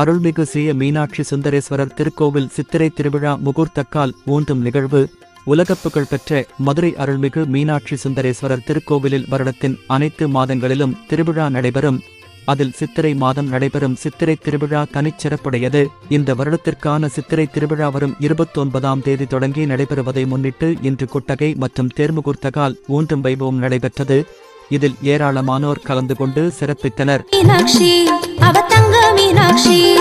அருள்மிகு செய்ய மீனாட்சி சுந்தரேஸ்வரர் திருக்கோவில் சித்திரை திருவிழா முகூர்த்தக்கால் ஊன்றும் நிகழ்வு. உலகப்புகழ் பெற்ற மதுரை அருள்மிகு மீனாட்சி சுந்தரேஸ்வரர் திருக்கோவிலில் வருடத்தின் அனைத்து மாதங்களிலும் திருவிழா நடைபெறும். அதில் சித்திரை மாதம் நடைபெறும் சித்திரை திருவிழா தனிச்சிறப்புடையது. இந்த வருடத்திற்கான சித்திரை திருவிழா வரும் இருபத்தொன்பதாம் தேதி தொடங்கி நடைபெறுவதை முன்னிட்டு இன்று குட்டகை மற்றும் தேர்முகூர்த்தகால் ஊன்றும் வைபவம் நடைபெற்றது. இதில் ஏராளமானோர் கலந்து கொண்டு சிறப்பித்தனர். மீனாட்சி அவ தங்க மீனாட்சி.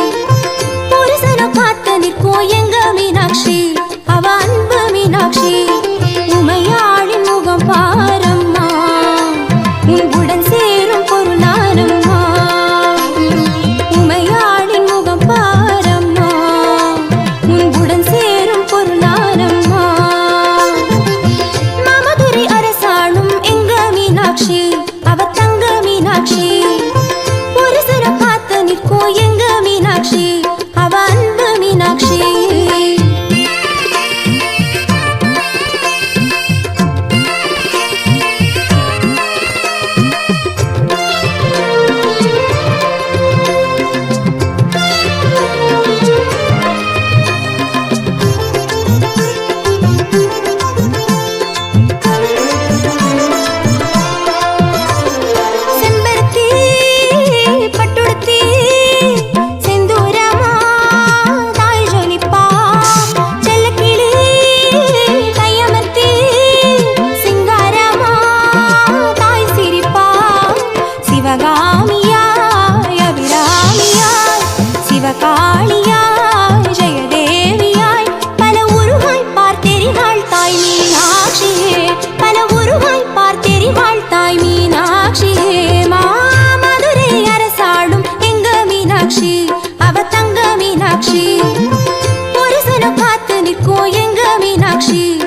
நிற்கும் எங்க மீனாட்சி? காத்து எங்க மீனாட்சி?